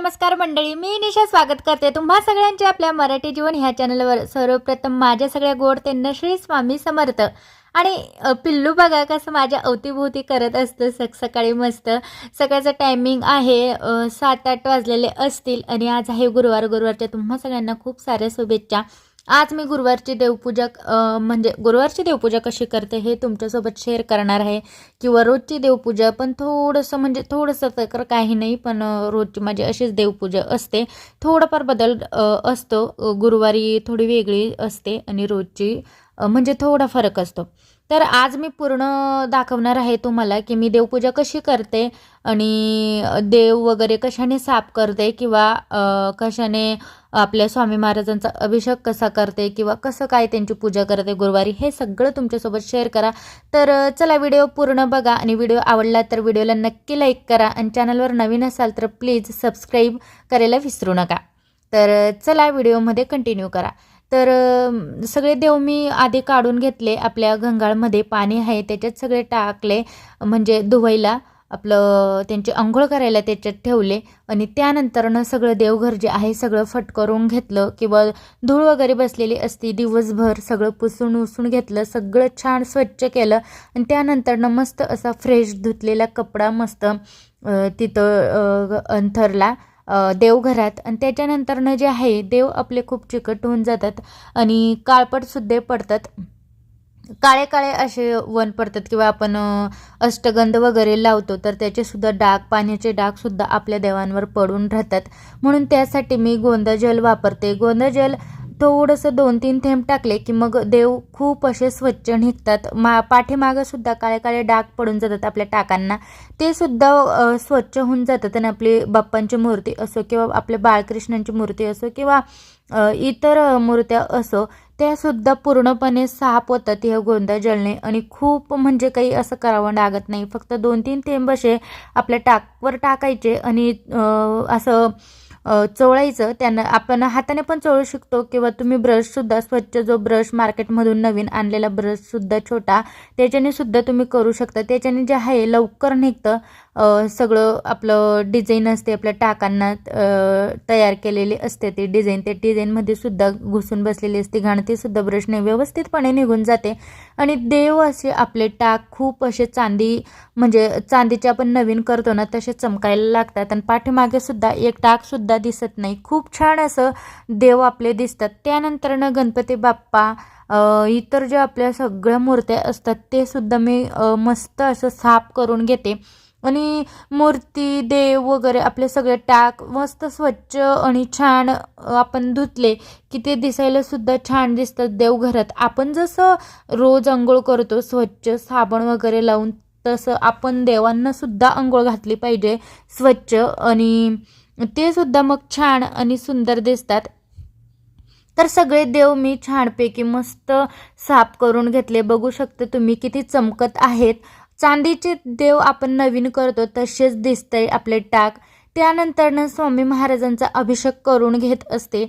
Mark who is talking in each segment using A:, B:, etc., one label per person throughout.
A: नमस्कार मंडळी मी निशा स्वागत करते. तुम्हा सगळ्यांचे आपल्या मराठी जीवन ह्या चॅनलवर. सर्वप्रथम माझ्या सगळ्या गोड त्यांना श्री स्वामी समर्थ. आणि पिल्लू बघा कसं माझ्या अवतीभोवती करत असतं सक सकाळी मस्त. सकाळचं टायमिंग आहे सात आठ वाजलेले असतील. आणि आज आहे गुरुवार. गुरुवारच्या तुम्हा सगळ्यांना खूप साऱ्या शुभेच्छा. आज मी गुरुवारची देवपूजा म्हणजे गुरुवारची देवपूजा कशी करते हे तुमच्यासोबत शेअर करणार आहे. किंवा रोजची देवपूजा पण थोडंसं म्हणजे थोडंसं तर काही नाही पण रोजची माझी अशीच देवपूजा असते. थोडंफार बदल असतो. गुरुवारी थोडी वेगळी असते आणि रोजची म्हणजे थोडा फरक असतो. तर आज मी पूर्ण दाखवणार आहे तुम्हाला की मी देवपूजा कशी करते आणि देव वगैरे कशाने साफ करते किंवा कशाने आपल्या स्वामी महाराजांचा अभिषेक कसा करते किंवा कसं काय त्यांची पूजा करते गुरुवारी हे सगळं तुमच्यासोबत शेअर करा. तर चला व्हिडिओ पूर्ण बघा आणि व्हिडिओ आवडला तर व्हिडिओला नक्की लाईक करा आणि चॅनलवर नवीन असाल तर प्लीज सबस्क्राईब करायला विसरू नका. तर चला व्हिडिओमध्ये कंटिन्यू करा. तर सगळे देव मी आधी काढून घेतले आपल्या गंगाळमध्ये. पाणी आहे त्याच्यात सगळे टाकले म्हणजे धुवायला आपलं त्यांची आंघोळ करायला त्याच्यात ठेवले. आणि त्यानंतरनं सगळं देवघर जे आहे सगळं फटकरून घेतलं. किंवा धूळ वगैरे बसलेली असती दिवसभर सगळं पुसून उसून घेतलं सगळं छान स्वच्छ केलं. आणि त्यानंतरनं मस्त असा फ्रेश धुतलेला कपडा मस्त तिथं अंथरला. देवघरात. आणि त्याच्यानंतरनं जे आहे देव आपले खूप चिकट होऊन जातात आणि काळपटसुद्धा पडतात. काळे काळे असे वन पडतात किंवा आपण अष्टगंध वगैरे लावतो तर त्याचेसुद्धा डाग पाण्याचे डागसुद्धा आपल्या देवांवर पडून राहतात. म्हणून त्यासाठी मी गोंदा जल वापरते. गोंदा जल थोडंसं दोन तीन थेंब टाकले की मग देव खूप असे स्वच्छ निघतात. मा पाठीमागं सुद्धा काळे काळे डाग पडून जातात आपल्या टाकांना. ते सुद्धा स्वच्छ होऊन जातात आणि आपली बाप्पांची मूर्ती असो किंवा आपल्या बाळकृष्णांची मूर्ती असो किंवा इतर मूर्त्या असो त्यासुद्धा पूर्णपणे साफ होतात ह्या गोंधळ जळणे. आणि खूप म्हणजे काही असं करावं लागत नाही. फक्त दोन तीन थेंब असे आपल्या टाकवर टाकायचे आणि असं चोळायचं त्यांना आपण हाताने पण चोळू शकतो किंवा तुम्ही ब्रशसुद्धा स्वच्छ जो ब्रश मार्केटमधून नवीन आणलेला ब्रशसुद्धा छोटा त्याच्याने सुद्धा तुम्ही करू शकता. त्याच्याने जे आहे लवकर निघतं. सगळं आपलं डिझाईन असते आपल्या टाकांना तयार केलेली असते ती डिझाईन त्या डिझाईनमध्ये सुद्धा घुसून बसलेली असते घाण ती सुद्धा ब्रशने व्यवस्थितपणे निघून जाते. आणि देव असे आपले टाक खूप असे चांदी म्हणजे चांदीचे आपण नवीन करतो ना तसे चमकायला लागतात. आणि पाठीमागे सुद्धा एक टाकसुद्धा दिसत नाही. खूप छान असं देव आपले दिसतात. त्यानंतरनं गणपती बाप्पा इतर ज्या आपल्या सगळ्या मूर्त्या असतात ते सुद्धा मी मस्त असं साफ करून घेते. आणि मूर्ती देव वगैरे आपले सगळे टाक मस्त स्वच्छ आणि छान आपण धुतले की ते दिसायला सुद्धा छान दिसतात देवघरात. आपण जसं रोज आंघोळ करतो स्वच्छ साबण वगैरे लावून तसं आपण देवांना सुद्धा आंघोळ घातली पाहिजे स्वच्छ आणि ते सुद्धा मग छान आणि सुंदर दिसतात. तर सगळे देव मी छानपैकी मस्त साफ करून घेतले. बघू शकते तुम्ही किती चमकत आहेत. चांदीचे देव आपण नवीन करतो तसेच दिसतंय आपले टाक. त्यानंतरनं स्वामी महाराजांचा अभिषेक करून घेत असते.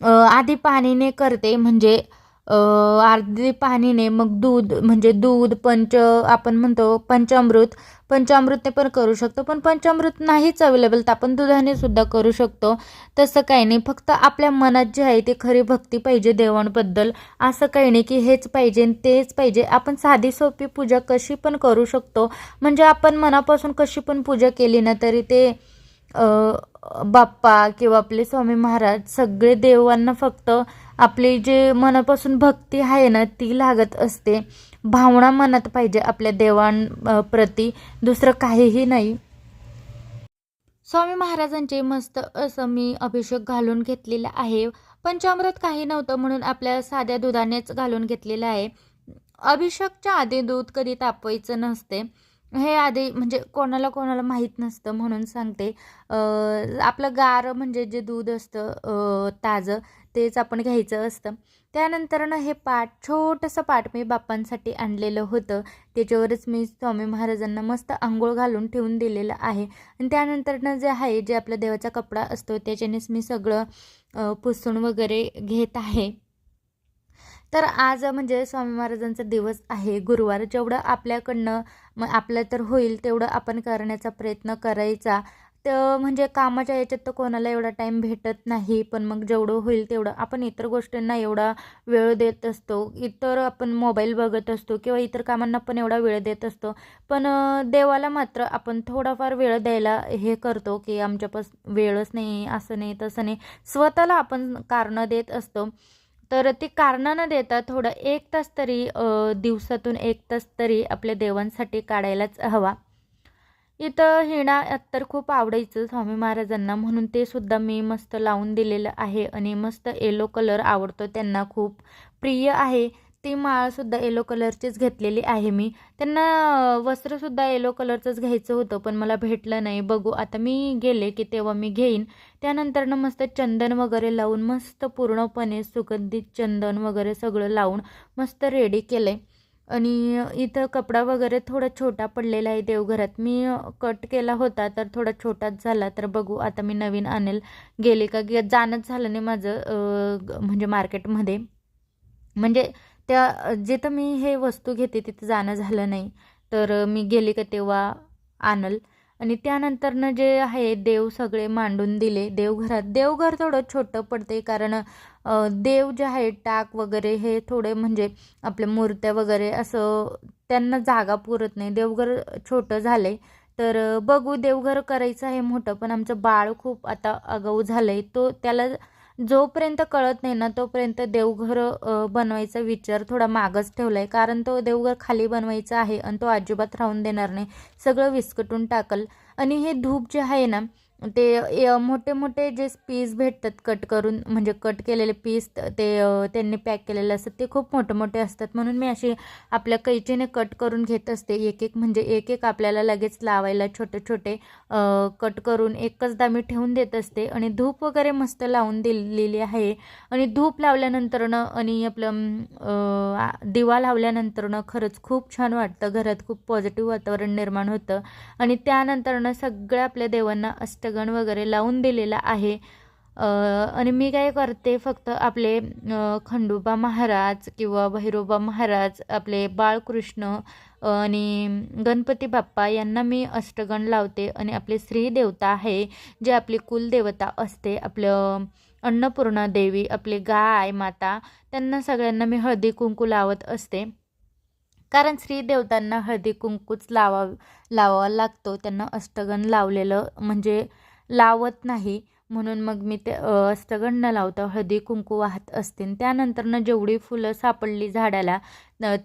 A: आधी पाणीने करते म्हणजे अर्धी पाणीने मग दूध म्हणजे दूध पंच आपण म्हणतो पंचामृत पंचामृतने पण करू शकतो पण पंचामृत नाहीच अवेलेबल तर आपण दुधाने सुद्धा करू शकतो. तसं काही नाही फक्त आपल्या मनात जे आहे ते खरी भक्ती पाहिजे देवांबद्दल. असं काही नाही की हेच पाहिजे तेच पाहिजे. आपण साधी सोपी पूजा कशी पण करू शकतो. म्हणजे आपण मनापासून कशी पण पूजा केली ना तरी ते बाप्पा किंवा आपले स्वामी महाराज सगळे देवांना फक्त आपली जे मनापासून भक्ती आहे ना ती लागत असते. भावना मनात पाहिजे आपल्या देवांप्रती दुसरं काहीही नाही. स्वामी महाराजांचे मस्त असं मी अभिषेक घालून घेतलेला आहे. पंचामृत काही नव्हतं म्हणून आपल्या साध्या दुधानेच घालून घेतलेलं आहे. अभिषेकच्या आधी दूध कधी तापवायचं नसते. हे आधी म्हणजे कोणाला कोणाला माहीत नसतं म्हणून सांगते. आपलं गार म्हणजे जे दूध असतं ताजं तेच आपण घ्यायचं असतं. त्यानंतरनं हे पाठ छोटंसं पाठ मी बाप्पांसाठी आणलेलं होतं. त्याच्यावरच मी स्वामी महाराजांना मस्त आंघोळ घालून ठेवून दिलेलं आहे. आणि त्यानंतरनं जे आहे जे आपला देवाचा कपडा असतो त्याच्यानेच मी सगळं पुसून वगैरे घेत आहे. तर आज म्हणजे स्वामी महाराजांचा दिवस आहे. गुरुवार जेवढं आपल्याकडनं मग आपलं तर होईल तेवढं आपण करण्याचा प्रयत्न करायचा. तर म्हणजे कामाच्या याच्यात तर कोणाला एवढा टाईम भेटत नाही पण मग जेवढं होईल तेवढं आपण इतर गोष्टींना एवढा वेळ देत असतो. इतर आपण मोबाईल बघत असतो किंवा इतर कामांना पण एवढा वेळ देत असतो. पण देवाला मात्र आपण थोडाफार वेळ द्यायला हे करतो की आमच्यापास वेळच नाही असं नाही तसं नाही. स्वतःला आपण कारणं देत असतो. तर ती कारणं न देता थोडं एक तास तरी दिवसातून एक तास तरी आपल्या देवांसाठी काढायलाच हवा. इथं हिणा तर खूप आवडायचं स्वामी महाराजांना. म्हणून ते सुद्धा मी मस्त लावून दिलेलं आहे. आणि मस्त येलो कलर आवडतो त्यांना. खूप प्रिय आहे. ती माळसुद्धा येलो कलरचीच घेतलेली आहे मी. त्यांना वस्त्रसुद्धा येलो कलरचंच घ्यायचं होतं पण मला भेटलं नाही. बघू आता मी गेले की तेव्हा मी घेईन. त्यानंतरनं मस्त चंदन वगैरे लावून मस्त पूर्णपणे सुगंधित चंदन वगैरे सगळं लावून मस्त रेडी केलं आहे आणि इथं कपडा वगैरे थोडा छोटा पडलेला आहे देवघरात. मी कट केला होता तर थोडा छोटाच झाला. तर बघू आता मी नवीन आणेल. गेले का? जाणंच झालं नाही माझं ग- म्हणजे मार्केटमध्ये म्हणजे त्या जिथं मी हे वस्तू घेते तिथं जाणं झालं नाही. तर मी गेले का तेव्हा आणल. आणि त्यानंतरनं जे आहे देव सगळे मांडून दिले. देवघरात देवघर थोडं छोटं पडते कारण देव जे आहे टाक वगैरे हे थोडे म्हणजे आपल्या मूर्त्या वगैरे असं त्यांना जागा पुरत नाही. देवघर छोटं झालंय. तर बघू देवघर करायचं आहे मोठं. पण आमचं बाळ खूप आता आगाऊ झालंय. तो त्याला जोपर्यंत कळत नाही ना तोपर्यंत देवघर बनवायचा विचार थोडा मागच आहे कारण तो देवघर खाली बनवायचा आहे आणि तो अजिबात राहून देणार नाही. सगळं विस्कटून टाकल. आणि हे धूप जे आहे ना ते य- मोठे मोठे जे पीस भेटतात कट करून म्हणजे कट केलेले पीस ते त्यांनी पॅक केलेले असतात ते खूप मोठे मोठे असतात. म्हणून मी अशी आपल्या कैचीने कट करून घेत असते. एक एक म्हणजे एक एक आपल्याला लगेच लावायला छोटे छोटे कट करून एकचदा मी ठेवून देत असते. आणि धूप वगैरे मस्त लावून दिलेली आहे. आणि धूप लावल्यानंतरनं आणि आपलं दिवा लावल्यानंतरनं खरंच खूप छान वाटतं. घरात खूप पॉझिटिव्ह वातावरण निर्माण होतं. आणि त्यानंतरनं सगळ्या आपल्या देवांना अष्टगण वगैरे लावून दिलेला आहे. आणि मी काय करते फक्त आपले खंडोबा महाराज किंवा भैरोबा महाराज आपले बाळकृष्ण आणि गणपती बाप्पा यांना मी अष्टगण लावते. आणि आपले श्री देवता आहे जे आपली कुलदेवता असते आपलं अन्नपूर्णा देवी आपली गाय माता त्यांना सगळ्यांना मी हळदी कुंकू लावत असते. कारण स्त्री देवतांना हळदी कुंकूच लावा लावावा लागतो. त्यांना अष्टगण लावलेलं म्हणजे लावत नाही. म्हणून मग मी ते अष्टगण न लावता हळदी कुंकू वाहत असते. त्यानंतरनं जेवढी फुलं सापडली झाडाला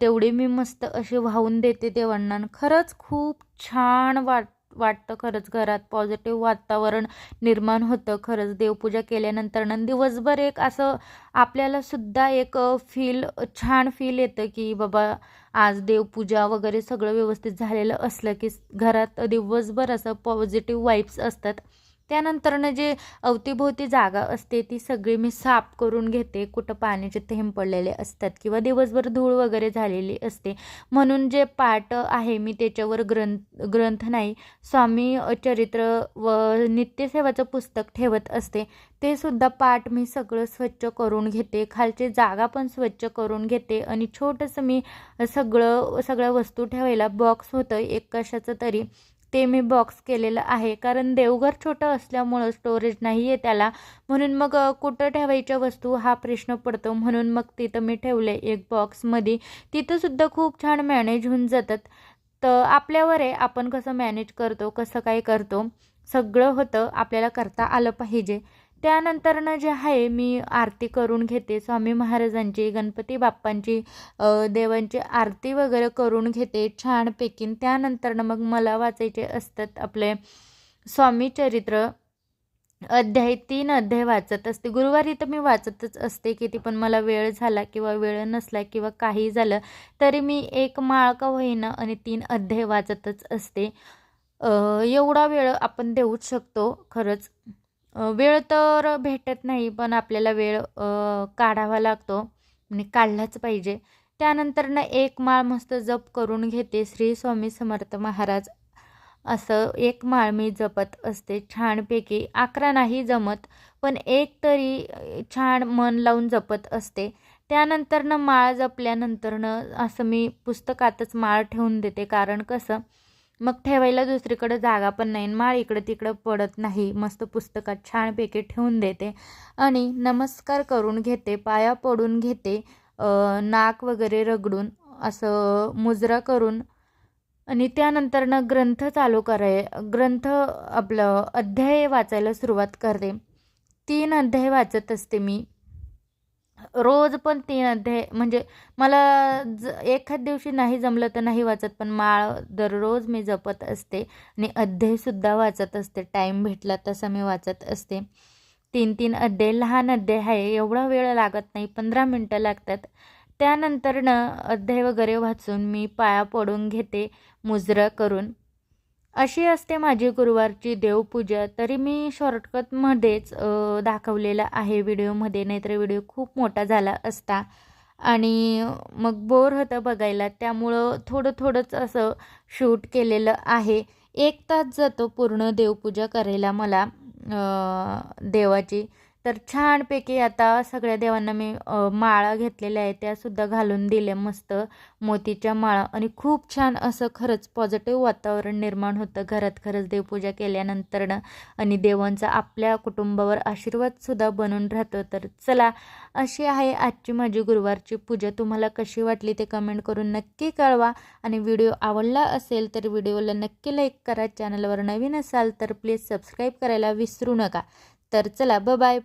A: तेवढी मी मस्त अशी वाहून देते देवांना. आणि खरंच खूप छान वाट वाटतं. खरंच घरात पॉझिटिव्ह वातावरण निर्माण होतं. खरंच देवपूजा केल्यानंतर न दिवसभर एक असं आपल्याला सुद्धा एक फील छान फील येतं की बाबा आज देवपूजा वगैरे सगळं व्यवस्थित झालेलं असलं की घरात दिवसभर असं पॉझिटिव्ह वाईब्स असतात. त्यानंतरनं जे अवतीभोवती जागा असते ती सगळी मी साफ करून घेते. कुठं पाण्याचे थेंब पडलेले असतात किंवा दिवसभर धूळ वगैरे झालेली असते. म्हणून जे पाट आहे मी त्याच्यावर ग्रंथ ग्रंथ नाही स्वामी चरित्र व नित्यसेवाचं पुस्तक ठेवत असते. ते सुद्धा पाठ मी सगळं स्वच्छ करून घेते. खालची जागा पण स्वच्छ करून घेते आणि छोटंसं मी सगळं सगळ्या वस्तू ठेवायला बॉक्स होतं एक कशाचं तरी ते मी बॉक्स केलेलं आहे. कारण देवघर छोटं असल्यामुळं स्टोरेज नाही आहे त्याला. म्हणून मग कुठं ठेवायच्या वस्तू? हा प्रश्न पडतो. म्हणून मग तिथं मी ठेवले एक बॉक्समध्ये तिथंसुद्धा खूप छान मॅनेज होऊन जातात. तर आपल्यावर आहे. आपण कसं मॅनेज करतो? कसं काय करतो? सगळं होतं. आपल्याला करता आलं पाहिजे. त्यानंतरनं जे आहे मी आरती करून घेते. स्वामी महाराजांची गणपती बाप्पांची देवांची आरती वगैरे करून घेते छानपैकी. त्यानंतरनं मग मला वाचायचे असतात आपले स्वामी चरित्र. अध्याय तीन अध्याय वाचत असते. गुरुवारी तर मी वाचतच असते किती पण मला वेळ झाला किंवा वेळ नसला किंवा काही झालं तरी मी एक माळ का होईना आणि तीन अध्याय वाचतच असते. एवढा वेळ आपण देऊच शकतो खरंच. वेळ तर भेटत नाही पण आपल्याला वेळ काढावा लागतो आणि काढलाच पाहिजे. त्यानंतरनं एक माळ मस्त जप करून घेते श्री स्वामी समर्थ महाराज. असं एक माळ मी जपत असते. छानपैकी अकरा नाही जमत पण एक तरी छान मन लावून जपत असते. त्यानंतरनं माळ जपल्यानंतरनं असं मी पुस्तकातच माळ ठेवून देते. कारण कसं मग ठेवायला दुसरीकडं जागा पण नाही माळ इकडं तिकडं पडत नाही. मस्त पुस्तकात छानपैकी ठेवून देते. आणि नमस्कार करून घेते पाया पडून घेते नाक वगैरे रगडून असं मुजरा करून. आणि त्यानंतरनं ग्रंथ चालू कराय ग्रंथ आपलं अध्याय वाचायला सुरुवात करते. तीन अध्याय वाचत असते मी. रोज पण तीन अध्याय म्हणजे मला ज एखाद दिवशी नाही जमलं तर नाही वाचत पण माळ दररोज मी जपत असते आणि अध्यायसुद्धा वाचत असते. टाईम भेटला तसा मी वाचत असते. तीन तीन अध्याय लहान अध्याय आहे एवढा वेळ लागत नाही पंधरा मिनटं लागतात. त्यानंतरनं अध्याय वगैरे वाचून मी पाया पडून घेते मुजरा करून. अशी असते माझी गुरुवारची देवपूजा. तरी मी शॉर्टकटमध्येच दाखवलेला आहे व्हिडिओमध्ये नाहीतर व्हिडिओ खूप मोठा झाला असता. आणि मग बोर होतं बघायला. त्यामुळं थोडं थोडंच असं शूट केलेलं आहे. एक तास जातो पूर्ण देवपूजा करायला मला देवाची. तर छानपैकी आता सगळ्या देवांना मी माळा घेतलेल्या आहे त्यासुद्धा घालून दिल्या मस्त मोतीच्या माळा. आणि खूप छान असं खरंच पॉझिटिव्ह वातावरण निर्माण होतं. घरात खरंच देवपूजा केल्यानंतरनं आणि देवांचा आपल्या कुटुंबावर आशीर्वादसुद्धा बनून राहतो. तर चला अशी आहे आजची माझी गुरुवारची पूजा. तुम्हाला कशी वाटली ते कमेंट करून नक्की कळवा. आणि व्हिडिओ आवडला असेल तर व्हिडिओला नक्की लाईक करा. चॅनलवर नवीन असाल तर प्लीज सबस्क्राईब करायला विसरू नका. तर चला ब बाय